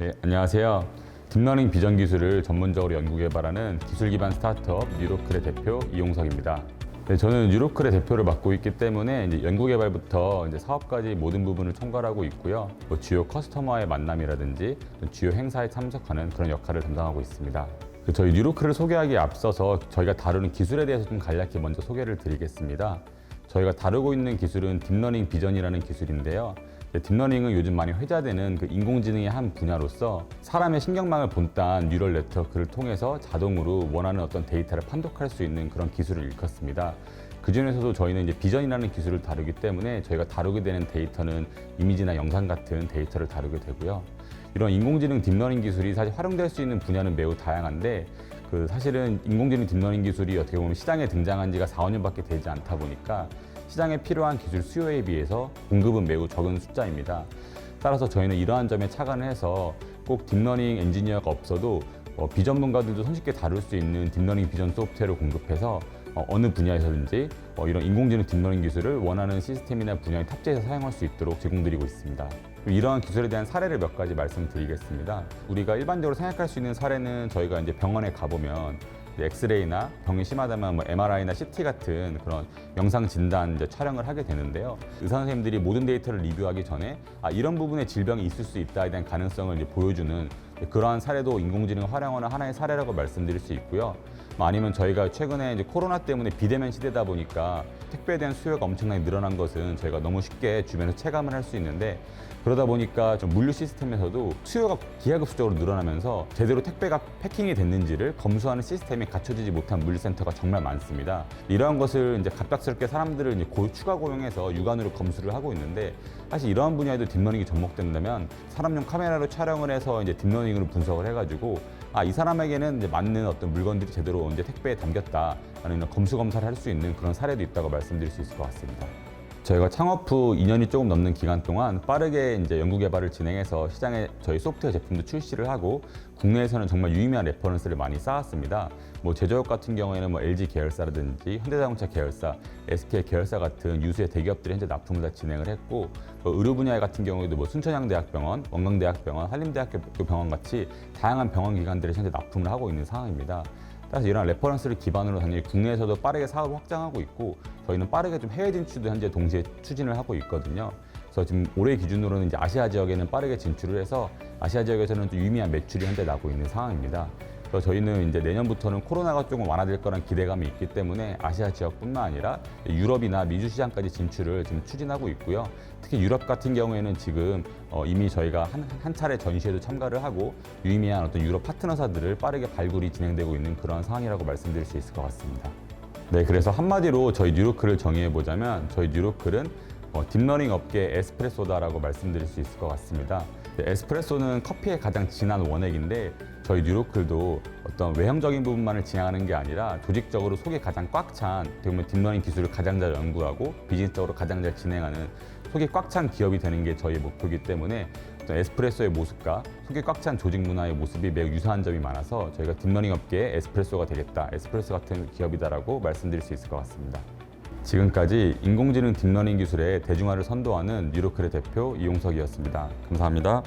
네, 안녕하세요. 딥러닝 비전 기술을 전문적으로 연구 개발하는 기술 기반 스타트업 뉴로클의 대표 이용석입니다. 네, 저는 뉴로클의 대표를 맡고 있기 때문에 이제 연구 개발부터 이제 사업까지 모든 부분을 총괄하고 있고요. 뭐 주요 커스터머의 만남이라든지 또 주요 행사에 참석하는 그런 역할을 담당하고 있습니다. 그 저희 뉴로클을 소개하기에 앞서서 저희가 다루는 기술에 대해서 좀 간략히 먼저 소개를 드리겠습니다. 저희가 다루고 있는 기술은 딥러닝 비전이라는 기술인데요. 네, 딥러닝은 요즘 많이 회자되는 그 인공지능의 한 분야로서 사람의 신경망을 본딴 뉴럴 네트워크를 통해서 자동으로 원하는 어떤 데이터를 판독할 수 있는 그런 기술을 일컫습니다. 그 중에서도 저희는 이제 비전이라는 기술을 다루기 때문에 저희가 다루게 되는 데이터는 이미지나 영상 같은 데이터를 다루게 되고요. 이런 인공지능 딥러닝 기술이 사실 활용될 수 있는 분야는 매우 다양한데 그 사실은 인공지능 딥러닝 기술이 어떻게 보면 시장에 등장한 지가 4, 5년밖에 되지 않다 보니까 시장에 필요한 기술 수요에 비해서 공급은 매우 적은 숫자입니다. 따라서 저희는 이러한 점에 착안을 해서 꼭 딥러닝 엔지니어가 없어도 어, 비전문가들도 손쉽게 다룰 수 있는 딥러닝 비전 소프트웨어를 공급해서 어, 어느 분야에서든지 어, 이런 인공지능 딥러닝 기술을 원하는 시스템이나 분야에 탑재해서 사용할 수 있도록 제공드리고 있습니다. 이러한 기술에 대한 사례를 몇 가지 말씀드리겠습니다. 우리가 일반적으로 생각할 수 있는 사례는 저희가 이제 병원에 가보면 엑스레이나 병이 심하다면 뭐 MRI나 CT 같은 그런 영상 진단 촬영을 하게 되는데요. 의사 선생님들이 모든 데이터를 리뷰하기 전에 아, 이런 부분에 질병이 있을 수 있다에 대한 가능성을 보여주는 그러한 사례도 인공지능을 활용하는 하나의 사례라고 말씀드릴 수 있고요. 뭐 아니면 저희가 최근에 이제 코로나 때문에 비대면 시대다 보니까 택배에 대한 수요가 엄청나게 늘어난 것은 저희가 너무 쉽게 주변에서 체감을 할 수 있는데 그러다 보니까 좀 물류 시스템에서도 수요가 기하급수적으로 늘어나면서 제대로 택배가 패킹이 됐는지를 검수하는 시스템이 갖춰지지 못한 물류센터가 정말 많습니다. 이러한 것을 이제 갑작스럽게 사람들을 이제 고- 추가 고용해서 육안으로 검수를 하고 있는데 사실 이러한 분야에도 딥러닝이 접목된다면 사람용 카메라로 촬영을 해서 이제 딥러닝으로 분석을 해가지고 아 이 사람에게는 이제 맞는 어떤 물건들이 제대로 언제 택배에 담겼다라는 검수 검사를 할 수 있는 그런 사례도 있다고 말씀드릴 수 있을 것 같습니다. 저희가 창업 후 2년이 조금 넘는 기간 동안 빠르게 이제 연구 개발을 진행해서 시장에 저희 소프트웨어 제품도 출시를 하고 국내에서는 정말 유의미한 레퍼런스를 많이 쌓았습니다. 뭐 제조업 같은 경우에는 뭐 LG 계열사라든지 현대자동차 계열사, SK 계열사 같은 유수의 대기업들이 현재 납품을 다 진행을 했고 뭐 의료 분야 같은 경우에도 뭐 순천향대학병원, 원광대학병원, 한림대학교 병원 같이 다양한 병원 기관들이 현재 납품을 하고 있는 상황입니다. 따라서 이런 레퍼런스를 기반으로 당연히 국내에서도 빠르게 사업을 확장하고 있고 저희는 빠르게 좀 해외 진출도 현재 동시에 추진을 하고 있거든요. 그래서 지금 올해 기준으로는 이제 아시아 지역에는 빠르게 진출을 해서 아시아 지역에서는 좀 유의미한 매출이 현재 나고 있는 상황입니다. 그래서 저희는 이제 내년부터는 코로나가 조금 완화될 거란 기대감이 있기 때문에 아시아 지역뿐만 아니라 유럽이나 미주 시장까지 진출을 지금 추진하고 있고요. 특히 유럽 같은 경우에는 지금 어, 이미 저희가 한, 한 차례 전시회도 참가를 하고 유의미한 어떤 유럽 파트너사들을 빠르게 발굴이 진행되고 있는 그런 상황이라고 말씀드릴 수 있을 것 같습니다. 네, 그래서 한마디로 저희 뉴로클을 정의해 보자면 저희 뉴로클은 어, 딥러닝 업계 에스프레소다라고 말씀드릴 수 있을 것 같습니다. 네, 에스프레소는 커피의 가장 진한 원액인데 저희 뉴로클도 어떤 외형적인 부분만을 지향하는 게 아니라 조직적으로 속이 가장 꽉 찬, 보면 딥러닝 기술을 가장 잘 연구하고 비즈니스적으로 가장 잘 진행하는 속이 꽉 찬 기업이 되는 게 저희 목표이기 때문에 에스프레소의 모습과 속이 꽉 찬 조직 문화의 모습이 매우 유사한 점이 많아서 저희가 딥러닝 업계의 에스프레소가 되겠다, 에스프레소 같은 기업이다라고 말씀드릴 수 있을 것 같습니다. 지금까지 인공지능 딥러닝 기술의 대중화를 선도하는 뉴로클의 대표 이용석이었습니다. 감사합니다.